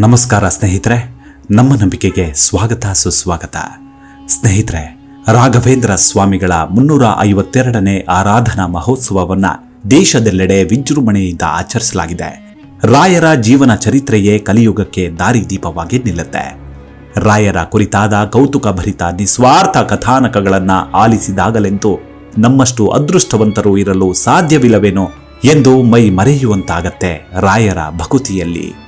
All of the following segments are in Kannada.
ನಮಸ್ಕಾರ ಸ್ನೇಹಿತರೆ, ನಮ್ಮ ನಂಬಿಕೆಗೆ ಸ್ವಾಗತ, ಸುಸ್ವಾಗತ. ಸ್ನೇಹಿತರೆ, ರಾಘವೇಂದ್ರ ಸ್ವಾಮಿಗಳ ಮುನ್ನೂರ ಐವತ್ತೆರಡನೇ ಆರಾಧನಾ ಮಹೋತ್ಸವವನ್ನ ದೇಶದೆಲ್ಲೆಡೆ ವಿಜೃಂಭಣೆಯಿಂದ ಆಚರಿಸಲಾಗಿದೆ. ರಾಯರ ಜೀವನ ಚರಿತ್ರೆಯೇ ಕಲಿಯುಗಕ್ಕೆ ದಾರಿದೀಪವಾಗಿ ನಿಲ್ಲುತ್ತೆ. ರಾಯರ ಕುರಿತಾದ ಕೌತುಕ ಭರಿತ ನಿಸ್ವಾರ್ಥ ಕಥಾನಕಗಳನ್ನು ಆಲಿಸಿದಾಗಲೆಂದು ನಮ್ಮಷ್ಟು ಅದೃಷ್ಟವಂತರು ಇರಲು ಸಾಧ್ಯವಿಲ್ಲವೇನೋ ಎಂದು ಮೈ ಮರೆಯುವಂತಾಗತ್ತೆ ರಾಯರ ಭಕುತಿಯಲ್ಲಿ.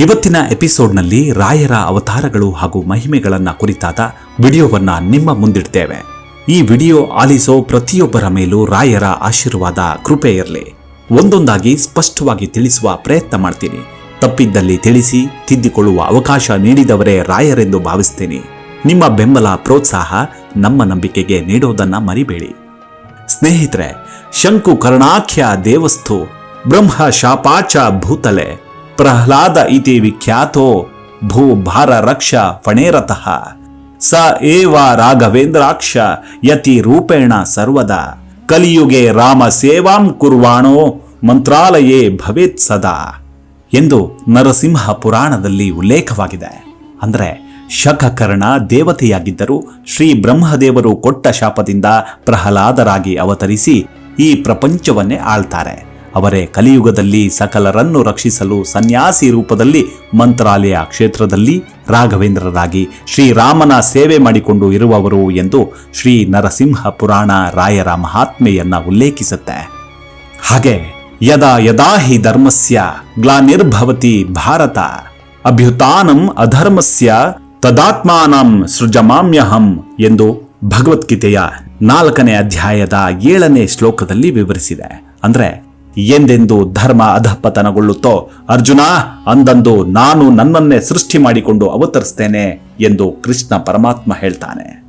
ಇವತ್ತಿನ ಎಪಿಸೋಡ್ನಲ್ಲಿ ರಾಯರ ಅವತಾರಗಳು ಹಾಗೂ ಮಹಿಮೆಗಳನ್ನ ಕುರಿತಾದ ವಿಡಿಯೋವನ್ನ ನಿಮ್ಮ ಮುಂದಿಡ್ತೇವೆ. ಈ ವಿಡಿಯೋ ಆಲಿಸೋ ಪ್ರತಿಯೊಬ್ಬರ ಮೇಲೂ ರಾಯರ ಆಶೀರ್ವಾದ, ಕೃಪೆ ಇರಲಿ. ಒಂದೊಂದಾಗಿ ಸ್ಪಷ್ಟವಾಗಿ ತಿಳಿಸುವ ಪ್ರಯತ್ನ ಮಾಡ್ತೀನಿ. ತಪ್ಪಿದ್ದಲ್ಲಿ ತಿಳಿಸಿ, ತಿದ್ದಿಕೊಳ್ಳುವ ಅವಕಾಶ ನೀಡಿದವರೇ ರಾಯರೆಂದು ಭಾವಿಸ್ತೀನಿ. ನಿಮ್ಮ ಬೆಂಬಲ, ಪ್ರೋತ್ಸಾಹ ನಮ್ಮ ನಂಬಿಕೆಗೆ ನೀಡೋದನ್ನ ಮರಿಬೇಡಿ. ಸ್ನೇಹಿತರೆ, ಶಂಕು ಕರ್ಣಾಖ್ಯ ದೇವಸ್ಥು, ಬ್ರಹ್ಮ ಶಾಪಾಚ ಭೂತಲೆ. ಪ್ರಹ್ಲಾದ ಇತಿ ವಿಖ್ಯಾತೋ ಭೂ ಭಾರ ರಕ್ಷ ಫಣೇರತಃ. ಸ ಏವ ರಾಘವೇಂದ್ರಾಕ್ಷ ಯತಿ ರೂಪೇಣ ಸರ್ವದ. ಕಲಿಯುಗೆ ರಾಮ ಸೇವಾಂ ಕುರ್ವಾಣೋ ಮಂತ್ರಾಲಯೇ ಭವೇತ್ ಸದಾ. ಎಂದು ನರಸಿಂಹ ಪುರಾಣದಲ್ಲಿ ಉಲ್ಲೇಖವಾಗಿದೆ. ಅಂದರೆ ಶಖಕರ್ಣ ದೇವತೆಯಾಗಿದ್ದರು ಶ್ರೀ ಬ್ರಹ್ಮದೇವರು ಕೊಟ್ಟ ಶಾಪದಿಂದ ಪ್ರಹ್ಲಾದರಾಗಿ ಅವತರಿಸಿ ಈ ಪ್ರಪಂಚವನ್ನೇ ಆಳ್ತಾರೆ. ಅವರೇ ಕಲಿಯುಗದಲ್ಲಿ ಸಕಲರನ್ನು ರಕ್ಷಿಸಲು ಸನ್ಯಾಸಿ ರೂಪದಲ್ಲಿ ಮಂತ್ರಾಲಯ ಕ್ಷೇತ್ರದಲ್ಲಿ ರಾಘವೇಂದ್ರರಾಗಿ ಶ್ರೀರಾಮನ ಸೇವೆ ಮಾಡಿಕೊಂಡು ಇರುವವರು ಎಂದು ಶ್ರೀ ನರಸಿಂಹ ಪುರಾಣ ರಾಯರ ಮಹಾತ್ಮೆಯನ್ನ ಉಲ್ಲೇಖಿಸುತ್ತೆ. ಹಾಗೆ ಯದಾ ಯದಾ ಹಿ ಧರ್ಮಸ್ಯ ಗ್ಲಾನಿರ್ಭವತಿ ಭಾರತ ಅಭ್ಯುತಾನಂ ಅಧರ್ಮಸ್ಯ ತದಾತ್ಮಾನಂ ಸೃಜಮಾಮ್ಯಹಂ ಎಂದು ಭಗವದ್ಗೀತೆಯ ನಾಲ್ಕನೇ ಅಧ್ಯಾಯದ ಏಳನೇ ಶ್ಲೋಕದಲ್ಲಿ ವಿವರಿಸಿದೆ. ಅಂದ್ರೆ ಎಂದೆಂದು ಧರ್ಮ ಅಧಃಪತನಗೊಳ್ಳುತ್ತೋ, ಅರ್ಜುನ, ಅಂದಂದು ನಾನು ನನ್ನನ್ನೇ ಸೃಷ್ಟಿ ಮಾಡಿಕೊಂಡು ಅವತರಿಸ್ತೇನೆ ಎಂದು ಕೃಷ್ಣ ಪರಮಾತ್ಮ ಹೇಳ್ತಾನೆ.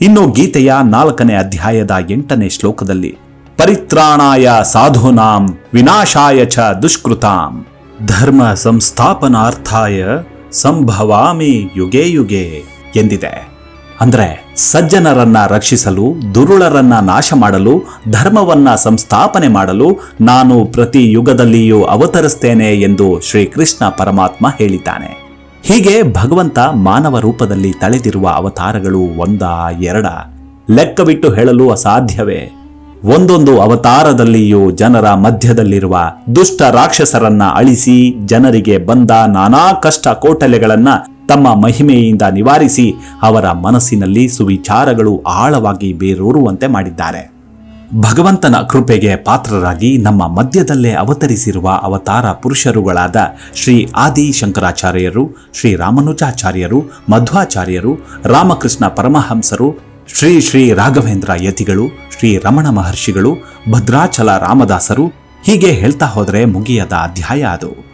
ಇನ್ನು ಗೀತೆಯ ನಾಲ್ಕನೇ ಅಧ್ಯಾಯದ ಎಂಟನೇ ಶ್ಲೋಕದಲ್ಲಿ, ಪರಿತ್ರಾಣಾಯ ಸಾಧುನಾಂ ವಿನಾಶಾಯ ಚ ದುಷ್ಕೃತಾಂ, ಧರ್ಮ ಸಂಸ್ಥಾಪನಾರ್ಥಾಯ ಸಂಭವಾಮಿ ಯುಗೇ ಯುಗೇ ಎಂದಿದೆ. ಅಂದ್ರೆ ಸಜ್ಜನರನ್ನ ರಕ್ಷಿಸಲು, ದುರುಳರನ್ನ ನಾಶ ಮಾಡಲು, ಧರ್ಮವನ್ನ ಸಂಸ್ಥಾಪನೆ ಮಾಡಲು ನಾನು ಪ್ರತಿ ಯುಗದಲ್ಲಿಯೂ ಅವತರಿಸ್ತೇನೆ ಎಂದು ಶ್ರೀಕೃಷ್ಣ ಪರಮಾತ್ಮ ಹೇಳಿದ್ದಾನೆ. ಹೀಗೆ ಭಗವಂತ ಮಾನವ ರೂಪದಲ್ಲಿ ತಳೆದಿರುವ ಅವತಾರಗಳು ಒಂದ, ಎರಡ. ಲೆಕ್ಕವಿಟ್ಟು ಹೇಳಲು ಅಸಾಧ್ಯವೇ? ಒಂದೊಂದು ಅವತಾರದಲ್ಲಿಯೂ ಜನರ ಮಧ್ಯದಲ್ಲಿರುವ ದುಷ್ಟ ರಾಕ್ಷಸರನ್ನ ಅಳಿಸಿ ಜನರಿಗೆ ಬಂದ ನಾನಾ ಕಷ್ಟ ಕೋಟಲೆಗಳನ್ನ ತಮ್ಮ ಮಹಿಮೆಯಿಂದ ನಿವಾರಿಸಿ ಅವರ ಮನಸ್ಸಿನಲ್ಲಿ ಸುವಿಚಾರಗಳು ಆಳವಾಗಿ ಬೇರೂರುವಂತೆ ಮಾಡಿದ್ದಾರೆ. ಭಗವಂತನ ಕೃಪೆಗೆ ಪಾತ್ರರಾಗಿ ನಮ್ಮ ಮಧ್ಯದಲ್ಲೇ ಅವತರಿಸಿರುವ ಅವತಾರ ಪುರುಷರುಗಳಾದ ಶ್ರೀ ಆದಿ ಶಂಕರಾಚಾರ್ಯರು ಶ್ರೀ ರಾಮನುಜಾಚಾರ್ಯರು, ಮಧ್ವಾಚಾರ್ಯರು, ರಾಮಕೃಷ್ಣ ಪರಮಹಂಸರು, ಶ್ರೀ ಶ್ರೀ ರಾಘವೇಂದ್ರ ಯತಿಗಳು, ಶ್ರೀ ರಮಣ ಮಹರ್ಷಿಗಳು, ಭದ್ರಾಚಲ ರಾಮದಾಸರು ಹೀಗೆ ಹೇಳ್ತಾ ಹೋದರೆ ಮುಗಿಯದ ಅಧ್ಯಾಯ ಅದು.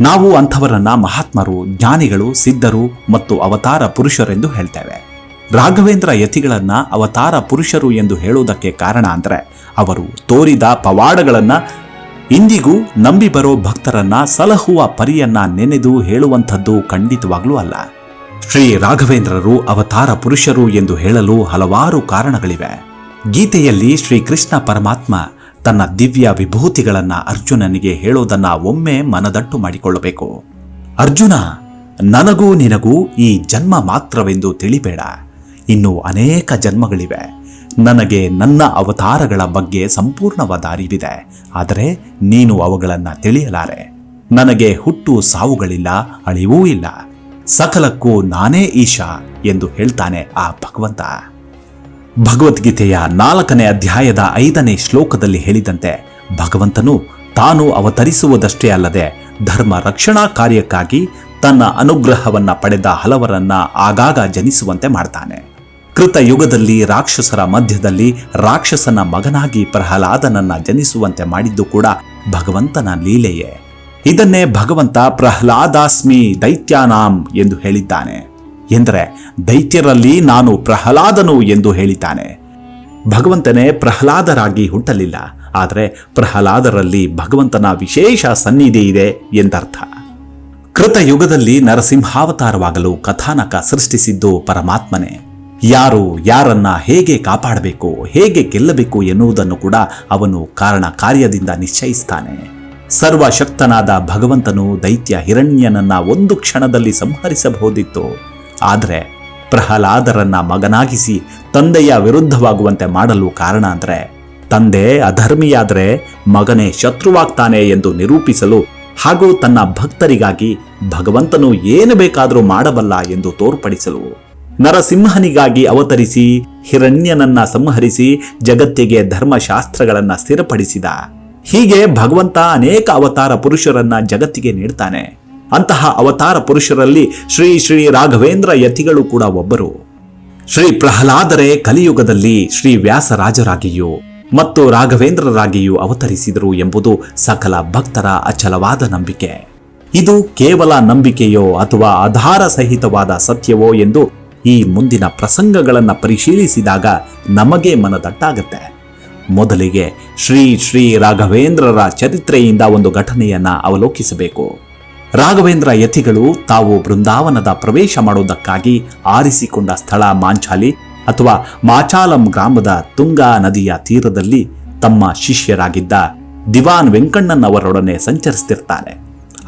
ನಾವು ಅಂಥವರನ್ನ ಮಹಾತ್ಮರು, ಜ್ಞಾನಿಗಳು, ಸಿದ್ಧರು ಮತ್ತು ಅವತಾರ ಪುರುಷರೆಂದು ಹೇಳ್ತೇವೆ. ರಾಘವೇಂದ್ರ ಯತಿಗಳನ್ನ ಅವತಾರ ಪುರುಷರು ಎಂದು ಹೇಳುವುದಕ್ಕೆ ಕಾರಣ ಅಂದರೆ ಅವರು ತೋರಿದ ಪವಾಡಗಳನ್ನ ಇಂದಿಗೂ ನಂಬಿ ಬರೋ ಭಕ್ತರನ್ನ ಸಲಹುವ ಪರಿಯನ್ನ ನೆನೆದು ಹೇಳುವಂಥದ್ದು ಖಂಡಿತವಾಗ್ಲೂ ಅಲ್ಲ. ಶ್ರೀ ರಾಘವೇಂದ್ರರು ಅವತಾರ ಪುರುಷರು ಎಂದು ಹೇಳಲು ಹಲವಾರು ಕಾರಣಗಳಿವೆ. ಗೀತೆಯಲ್ಲಿ ಶ್ರೀಕೃಷ್ಣ ಪರಮಾತ್ಮ ತನ್ನ ದಿವ್ಯ ವಿಭೂತಿಗಳನ್ನ ಅರ್ಜುನನಿಗೆ ಹೇಳೋದನ್ನ ಒಮ್ಮೆ ಮನದಟ್ಟು ಮಾಡಿಕೊಳ್ಳಬೇಕು. ಅರ್ಜುನ, ನನಗೂ ನಿನಗೂ ಈ ಜನ್ಮ ಮಾತ್ರವೆಂದು ತಿಳಿಬೇಡ. ಇನ್ನು ಅನೇಕ ಜನ್ಮಗಳಿವೆ. ನನಗೆ ನನ್ನ ಅವತಾರಗಳ ಬಗ್ಗೆ ಸಂಪೂರ್ಣವಾದ ಅರಿವಿದೆ ಆದರೆ ನೀನು ಅವುಗಳನ್ನು ತಿಳಿಯಲಾರೆ. ನನಗೆ ಹುಟ್ಟು ಸಾವುಗಳಿಲ್ಲ, ಅಳಿವೂ ಇಲ್ಲ. ಸಕಲಕ್ಕೂ ನಾನೇ ಈಶಾ ಎಂದು ಹೇಳ್ತಾನೆ ಆ ಭಗವಂತ. ಭಗವದ್ಗೀತೆಯ ನಾಲ್ಕನೇ ಅಧ್ಯಾಯದ ಐದನೇ ಶ್ಲೋಕದಲ್ಲಿ ಹೇಳಿದಂತೆ, ಭಗವಂತನು ತಾನು ಅವತರಿಸುವುದಷ್ಟೇ ಅಲ್ಲದೆ ಧರ್ಮ ರಕ್ಷಣಾ ಕಾರ್ಯಕ್ಕಾಗಿ ತನ್ನ ಅನುಗ್ರಹವನ್ನ ಪಡೆದ ಹಲವರನ್ನ ಆಗಾಗ ಜನಿಸುವಂತೆ ಮಾಡ್ತಾನೆ. ಕೃತ ಯುಗದಲ್ಲಿ ರಾಕ್ಷಸರ ಮಧ್ಯದಲ್ಲಿ ರಾಕ್ಷಸನ ಮಗನಾಗಿ ಪ್ರಹ್ಲಾದನನ್ನ ಜನಿಸುವಂತೆ ಮಾಡಿದ್ದು ಕೂಡ ಭಗವಂತನ ಲೀಲೆಯೇ. ಇದನ್ನೇ ಭಗವಂತ ಪ್ರಹ್ಲಾದಾಸ್ಮಿ ದೈತ್ಯಾನಾಂ ಎಂದು ಹೇಳಿದ್ದಾನೆ. ಎಂದರೆ ದೈತ್ಯರಲ್ಲಿ ನಾನು ಪ್ರಹ್ಲಾದನು ಎಂದು ಹೇಳಿದ್ದಾನೆ. ಭಗವಂತನೇ ಪ್ರಹ್ಲಾದರಾಗಿ ಹುಟ್ಟಲಿಲ್ಲ, ಆದರೆ ಪ್ರಹ್ಲಾದರಲ್ಲಿ ಭಗವಂತನ ವಿಶೇಷ ಸನ್ನಿಧಿ ಇದೆ ಎಂದರ್ಥ. ಕೃತಯುಗದಲ್ಲಿ ನರಸಿಂಹಾವತಾರವಾಗಲು ಕಥಾನಕ ಸೃಷ್ಟಿಸಿದ್ದು ಪರಮಾತ್ಮನೇ. ಯಾರು ಯಾರನ್ನ ಹೇಗೆ ಕಾಪಾಡಬೇಕು, ಹೇಗೆ ಗೆಲ್ಲಬೇಕು ಎನ್ನುವುದನ್ನು ಕೂಡ ಅವನು ಕಾರಣ ಕಾರ್ಯದಿಂದ ನಿಶ್ಚಯಿಸ್ತಾನೆ. ಸರ್ವಶಕ್ತನಾದ ಭಗವಂತನು ದೈತ್ಯ ಹಿರಣ್ಯನನ್ನ ಒಂದು ಕ್ಷಣದಲ್ಲಿ ಸಂಹರಿಸಬಹುದಿತ್ತು. ಆದರೆ ಪ್ರಹ್ಲಾದರನ್ನ ಮಗನಾಗಿಸಿ ತಂದೆಯ ವಿರುದ್ಧವಾಗುವಂತೆ ಮಾಡಲು ಕಾರಣ ಅಂದರೆ ತಂದೆ ಅಧರ್ಮಿಯಾದರೆ ಮಗನೇ ಶತ್ರುವಾಗ್ತಾನೆ ಎಂದು ನಿರೂಪಿಸಲು ಹಾಗೂ ತನ್ನ ಭಕ್ತರಿಗಾಗಿ ಭಗವಂತನು ಏನು ಬೇಕಾದರೂ ಮಾಡಬಲ್ಲ ಎಂದು ತೋರ್ಪಡಿಸಲು. ನರಸಿಂಹನಿಗಾಗಿ ಅವತರಿಸಿ, ಹಿರಣ್ಯನನ್ನ ಸಂಹರಿಸಿ, ಜಗತ್ತಿಗೆ ಧರ್ಮಶಾಸ್ತ್ರಗಳನ್ನ ಸ್ಥಿರಪಡಿಸಿದ. ಹೀಗೆ ಭಗವಂತ ಅನೇಕ ಅವತಾರ ಪುರುಷರನ್ನ ಜಗತ್ತಿಗೆ ನೀಡ್ತಾನೆ. ಅಂತಹ ಅವತಾರ ಪುರುಷರಲ್ಲಿ ಶ್ರೀ ಶ್ರೀ ರಾಘವೇಂದ್ರ ಯತಿಗಳು ಕೂಡ ಒಬ್ಬರು. ಶ್ರೀ ಪ್ರಹ್ಲಾದರೇ ಕಲಿಯುಗದಲ್ಲಿ ಶ್ರೀ ವ್ಯಾಸರಾಜರಾಗಿಯೂ ಮತ್ತು ರಾಘವೇಂದ್ರರಾಗಿಯೂ ಅವತರಿಸಿದರು ಎಂಬುದು ಸಕಲ ಭಕ್ತರ ಅಚಲವಾದ ನಂಬಿಕೆ. ಇದು ಕೇವಲ ನಂಬಿಕೆಯೋ ಅಥವಾ ಆಧಾರ ಸಹಿತವಾದ ಸತ್ಯವೋ ಎಂದು ಈ ಮುಂದಿನ ಪ್ರಸಂಗಗಳನ್ನು ಪರಿಶೀಲಿಸಿದಾಗ ನಮಗೆ ಮನದಟ್ಟಾಗತ್ತೆ. ಮೊದಲಿಗೆ ಶ್ರೀ ಶ್ರೀ ರಾಘವೇಂದ್ರರ ಚರಿತ್ರೆಯಿಂದ ಒಂದು ಘಟನೆಯನ್ನು ಅವಲೋಕಿಸಬೇಕು. ರಾಘವೇಂದ್ರ ಯತಿಗಳು ತಾವು ಬೃಂದಾವನದ ಪ್ರವೇಶ ಮಾಡುವುದಕ್ಕಾಗಿ ಆರಿಸಿಕೊಂಡ ಸ್ಥಳ ಮಾಂಚಾಲಿ ಅಥವಾ ಮಾಚಾಲಂ ಗ್ರಾಮದ ತುಂಗಾ ನದಿಯ ತೀರದಲ್ಲಿ ತಮ್ಮ ಶಿಷ್ಯರಾಗಿದ್ದ ದಿವಾನ್ ವೆಂಕಣ್ಣನವರೊಡನೆ ಸಂಚರಿಸ್ತಿರ್ತಾರೆ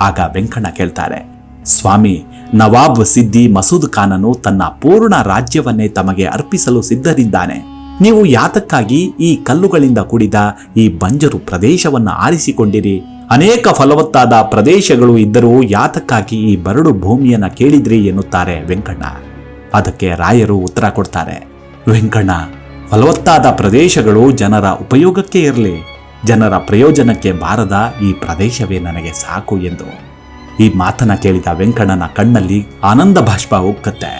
ಆಗ ವೆಂಕಣ್ಣ ಕೇಳ್ತಾರೆ, ಸ್ವಾಮಿ, ನವಾಬ್ ಸಿದ್ದಿ ಮಸೂದ್ ಖಾನನು ತನ್ನ ಪೂರ್ಣ ರಾಜ್ಯವನ್ನೇ ತಮಗೆ ಅರ್ಪಿಸಲು ಸಿದ್ಧರಿದ್ದಾನೆ. ನೀವು ಯಾತಕ್ಕಾಗಿ ಈ ಕಲ್ಲುಗಳಿಂದ ಕೂಡಿದ ಈ ಬಂಜರು ಪ್ರದೇಶವನ್ನು ಆರಿಸಿಕೊಂಡಿರಿ? ಅನೇಕ ಫಲವತ್ತಾದ ಪ್ರದೇಶಗಳು ಇದ್ದರೂ ಯಾತಕ್ಕಾಗಿ ಈ ಬರಡು ಭೂಮಿಯನ್ನ ಕೇಳಿದ್ರಿ ಎನ್ನುತ್ತಾರೆ ವೆಂಕಣ್ಣ. ಅದಕ್ಕೆ ರಾಯರು ಉತ್ತರ ಕೊಡ್ತಾರೆ, ವೆಂಕಣ್ಣ, ಫಲವತ್ತಾದ ಪ್ರದೇಶಗಳು ಜನರ ಉಪಯೋಗಕ್ಕೆ ಇರಲಿ. ಜನರ ಪ್ರಯೋಜನಕ್ಕೆ ಬಾರದ ಈ ಪ್ರದೇಶವೇ ನನಗೆ ಸಾಕು ಎಂದು. ಈ ಮಾತನ್ನ ಕೇಳಿದ ವೆಂಕಣ್ಣನ ಕಣ್ಣಲ್ಲಿ ಆನಂದ ಭಾಷ್ಪ ಉಕ್ಕತ್ತೆ.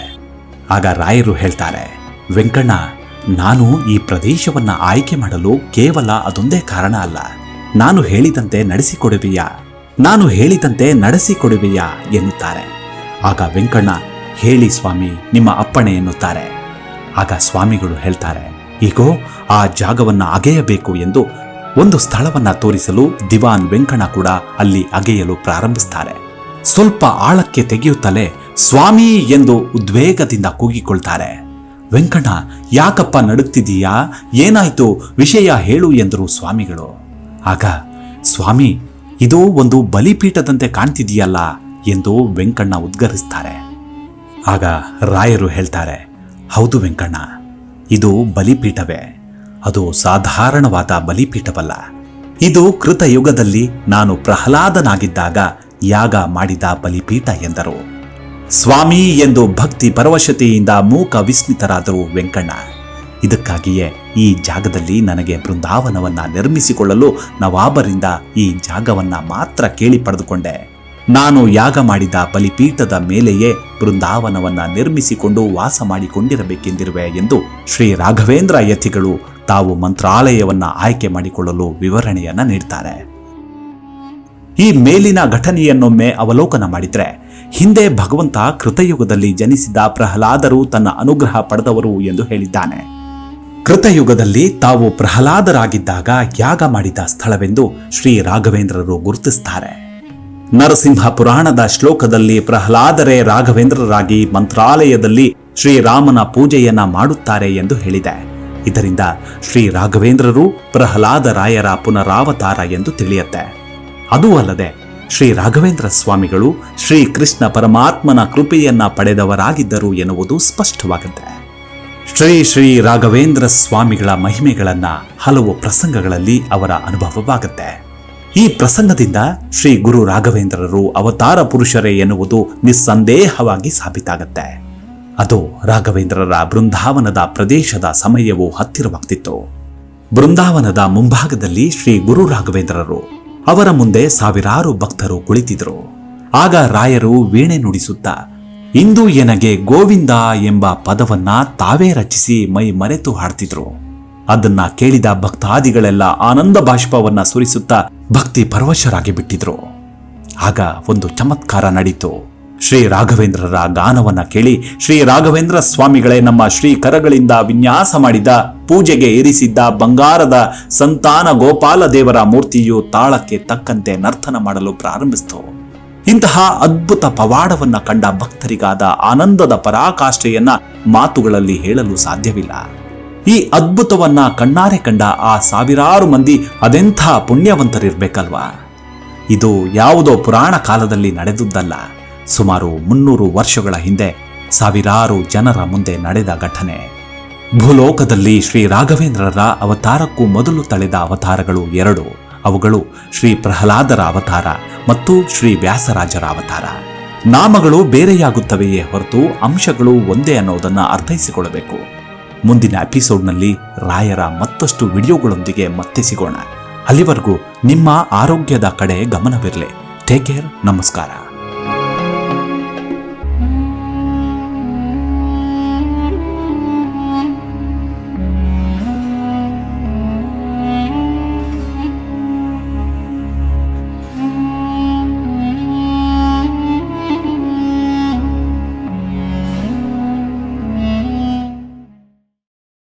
ಆಗ ರಾಯರು ಹೇಳ್ತಾರೆ, ವೆಂಕಣ್ಣ ನಾನು ಈ ಪ್ರದೇಶವನ್ನ ಆಯ್ಕೆ ಮಾಡಲು ಕೇವಲ ಅದೊಂದೇ ಕಾರಣ ಅಲ್ಲ. ನಾನು ಹೇಳಿದಂತೆ ನಡೆಸಿಕೊಡುವೆಯಾ? ನಾನು ಹೇಳಿದಂತೆ ನಡೆಸಿಕೊಡುವೆಯಾ? ಎನ್ನುತ್ತಾರೆ. ಆಗ ವೆಂಕಣ್ಣ, ಹೇಳಿ ಸ್ವಾಮಿ, ನಿಮ್ಮ ಅಪ್ಪಣೆ ಎನ್ನುತ್ತಾರೆ. ಆಗ ಸ್ವಾಮಿಗಳು ಹೇಳ್ತಾರೆ, ಈಗೋ, ಆ ಜಾಗವನ್ನು ಅಗೆಯಬೇಕು ಎಂದು ಒಂದು ಸ್ಥಳವನ್ನ ತೋರಿಸಲು ದಿವಾನ್ ವೆಂಕಣ್ಣ ಕೂಡ ಅಲ್ಲಿ ಅಗೆಯಲು ಪ್ರಾರಂಭಿಸ್ತಾರೆ. ಸ್ವಲ್ಪ ಆಳಕ್ಕೆ ತೆಗೆಯುತ್ತಲೇ ಸ್ವಾಮಿ ಎಂದು ಉದ್ವೇಗದಿಂದ ಕೂಗಿಕೊಳ್ತಾರೆ. ವೆಂಕಣ್ಣ ಯಾಕಪ್ಪ ನಡುಗ್ತಿದೀಯಾ ಏನಾಯ್ತು? ವಿಷಯ ಹೇಳು ಎಂದರು ಸ್ವಾಮಿಗಳು. ಆಗ, ಸ್ವಾಮಿ, ಇದು ಒಂದು ಬಲಿಪೀಠದಂತೆ ಕಾಣ್ತಿದೆಯಲ್ಲ ಎಂದು ವೆಂಕಣ್ಣ ಉದ್ಗರಿಸ್ತಾರೆ. ಆಗ ರಾಯರು ಹೇಳ್ತಾರೆ, ಹೌದು ವೆಂಕಣ್ಣ, ಇದು ಬಲಿಪೀಠವೇ. ಅದು ಸಾಧಾರಣವಾದ ಬಲಿಪೀಠವಲ್ಲ. ಇದು ಕೃತಯುಗದಲ್ಲಿ ನಾನು ಪ್ರಹ್ಲಾದನಾಗಿದ್ದಾಗ ಯಾಗ ಮಾಡಿದ ಬಲಿಪೀಠ ಎಂದರು. ಸ್ವಾಮಿ ಎಂದು ಭಕ್ತಿ ಪರವಶತೆಯಿಂದ ಮೂಕ ವಿಸ್ಮಿತರಾದರು ವೆಂಕಣ್ಣ. ಇದಕ್ಕಾಗಿಯೇ ಈ ಜಾಗದಲ್ಲಿ ನನಗೆ ಬೃಂದಾವನವನ್ನು ನಿರ್ಮಿಸಿಕೊಳ್ಳಲು ನವಾಬರಿಂದ ಈ ಜಾಗವನ್ನು ಮಾತ್ರ ಕೇಳಿ ಪಡೆದುಕೊಂಡೆ. ನಾನು ಯಾಗ ಮಾಡಿದ ಬಲಿಪೀಠದ ಮೇಲೆಯೇ ಬೃಂದಾವನವನ್ನು ನಿರ್ಮಿಸಿಕೊಂಡು ವಾಸ ಮಾಡಿಕೊಂಡಿರಬೇಕೆಂದಿರುವೆ ಎಂದು ಶ್ರೀ ರಾಘವೇಂದ್ರ ಯತಿಗಳು ತಾವು ಮಂತ್ರಾಲಯವನ್ನು ಆಯ್ಕೆ ಮಾಡಿಕೊಳ್ಳಲು ವಿವರಣೆಯನ್ನು ನೀಡ್ತಾರೆ. ಈ ಮೇಲಿನ ಘಟನೆಯನ್ನೊಮ್ಮೆ ಅವಲೋಕನ ಮಾಡಿದ್ರೆ ಹಿಂದೆ ಭಗವಂತ ಕೃತಯುಗದಲ್ಲಿ ಜನಿಸಿದ ಪ್ರಹ್ಲಾದರು ತನ್ನ ಅನುಗ್ರಹ ಪಡೆದವರು ಎಂದು ಹೇಳಿದ್ದಾನೆ. ಕೃತಯುಗದಲ್ಲಿ ತಾವು ಪ್ರಹ್ಲಾದರಾಗಿದ್ದಾಗ ಯಾಗ ಮಾಡಿದ ಸ್ಥಳವೆಂದು ಶ್ರೀ ರಾಘವೇಂದ್ರರು ಗುರುತಿಸುತ್ತಾರೆ ನರಸಿಂಹ ಪುರಾಣದ ಶ್ಲೋಕದಲ್ಲಿ ಪ್ರಹ್ಲಾದರೇ ರಾಘವೇಂದ್ರರಾಗಿ ಮಂತ್ರಾಲಯದಲ್ಲಿ ಶ್ರೀರಾಮನ ಪೂಜೆಯನ್ನ ಮಾಡುತ್ತಾರೆ ಎಂದು ಹೇಳಿದೆ. ಇದರಿಂದ ಶ್ರೀ ರಾಘವೇಂದ್ರರು ಪ್ರಹ್ಲಾದರಾಯರ ಪುನರಾವತಾರ ಎಂದು ತಿಳಿಯುತ್ತೆ. ಅದೂ ಅಲ್ಲದೆ ಶ್ರೀ ರಾಘವೇಂದ್ರ ಸ್ವಾಮಿಗಳು ಶ್ರೀ ಕೃಷ್ಣ ಪರಮಾತ್ಮನ ಕೃಪೆಯನ್ನ ಪಡೆದವರಾಗಿದ್ದರು ಎನ್ನುವುದು ಸ್ಪಷ್ಟವಾಗುತ್ತೆ. ಶ್ರೀ ಶ್ರೀ ರಾಘವೇಂದ್ರ ಸ್ವಾಮಿಗಳ ಮಹಿಮೆಗಳನ್ನ ಹಲವು ಪ್ರಸಂಗಗಳಲ್ಲಿ ಅವರ ಅನುಭವವಾಗುತ್ತೆ. ಈ ಪ್ರಸಂಗದಿಂದ ಶ್ರೀ ಗುರು ರಾಘವೇಂದ್ರರು ಅವತಾರ ಪುರುಷರೇ ಎನ್ನುವುದು ನಿಸ್ಸಂದೇಹವಾಗಿ ಸಾಬೀತಾಗತ್ತೆ. ಅದು ರಾಘವೇಂದ್ರರ ಬೃಂದಾವನದ ಪ್ರದೇಶದ ಸಮಯವು ಹತ್ತಿರವಾಗ್ತಿತ್ತು. ಬೃಂದಾವನದ ಮುಂಭಾಗದಲ್ಲಿ ಶ್ರೀ ಗುರು ರಾಘವೇಂದ್ರರು ಅವರ ಮುಂದೆ ಸಾವಿರಾರು ಭಕ್ತರು ಕುಳಿತಿದ್ರು ಆಗ ರಾಯರು ವೀಣೆ ನುಡಿಸುತ್ತಾ, ಇಂದು ಎನಗೆ ಗೋವಿಂದ ಎಂಬ ಪದವನ್ನ ತಾವೇ ರಚಿಸಿ ಮೈ ಮರೆತು ಹಾಡ್ತಿದ್ರು. ಅದನ್ನ ಕೇಳಿದ ಭಕ್ತಾದಿಗಳೆಲ್ಲ ಆನಂದ ಬಾಷ್ಪವನ್ನ ಸುರಿಸುತ್ತಾ ಭಕ್ತಿ ಪರವಶರಾಗಿ ಬಿಟ್ಟಿದ್ರು. ಆಗ ಒಂದು ಚಮತ್ಕಾರ ನಡೀತು. ಶ್ರೀ ರಾಘವೇಂದ್ರರ ಗಾನವನ್ನ ಕೇಳಿ ಶ್ರೀ ರಾಘವೇಂದ್ರ ಸ್ವಾಮಿಗಳೇ ನಮ್ಮ ಶ್ರೀ ಕರಗಳಿಂದ ವಿನ್ಯಾಸ ಮಾಡಿದ ಪೂಜೆಗೆ ಇರಿಸಿದ್ದ ಬಂಗಾರದ ಸಂತಾನ ಗೋಪಾಲ ದೇವರ ಮೂರ್ತಿಯು ತಾಳಕ್ಕೆ ತಕ್ಕಂತೆ ನರ್ತನ ಮಾಡಲು ಪ್ರಾರಂಭಿಸಿತು. ಇಂತಹ ಅದ್ಭುತ ಪವಾಡವನ್ನ ಕಂಡ ಭಕ್ತರಿಗಾದ ಆನಂದದ ಪರಾಕಾಷ್ಠೆಯನ್ನ ಮಾತುಗಳಲ್ಲಿ ಹೇಳಲು ಸಾಧ್ಯವಿಲ್ಲ. ಈ ಅದ್ಭುತವನ್ನ ಕಣ್ಣಾರೆ ಕಂಡ ಆ ಸಾವಿರಾರು ಮಂದಿ ಅದೆಂಥ ಪುಣ್ಯವಂತರಿರ್ಬೇಕಲ್ವಾ? ಇದು ಯಾವುದೋ ಪುರಾಣ ಕಾಲದಲ್ಲಿ ನಡೆದುದಲ್ಲ ಸುಮಾರು ಮುನ್ನೂರು ವರ್ಷಗಳ ಹಿಂದೆ ಸಾವಿರಾರು ಜನರ ಮುಂದೆ ನಡೆದ ಘಟನೆ. ಭೂಲೋಕದಲ್ಲಿ ಶ್ರೀ ರಾಘವೇಂದ್ರರ ಅವತಾರಕ್ಕೂ ಮೊದಲು ತಳೆದ ಅವತಾರಗಳು ಎರಡು. ಅವುಗಳು ಶ್ರೀ ಪ್ರಹ್ಲಾದರ ಅವತಾರ ಮತ್ತು ಶ್ರೀ ವ್ಯಾಸರಾಜರ ಅವತಾರ. ನಾಮಗಳು ಬೇರೆಯಾಗುತ್ತವೆಯೇ ಹೊರತು ಅಂಶಗಳು ಒಂದೇ ಅನ್ನೋದನ್ನು ಅರ್ಥೈಸಿಕೊಳ್ಳಬೇಕು. ಮುಂದಿನ ಎಪಿಸೋಡ್ನಲ್ಲಿ ರಾಯರ ಮತ್ತಷ್ಟು ವಿಡಿಯೋಗಳೊಂದಿಗೆ ಮತ್ತೆ ಸಿಗೋಣ. ಅಲ್ಲಿವರೆಗೂ ನಿಮ್ಮ ಆರೋಗ್ಯದ ಕಡೆ ಗಮನವಿರಲಿ. ಟೇಕ್ ಕೇರ್, ನಮಸ್ಕಾರ.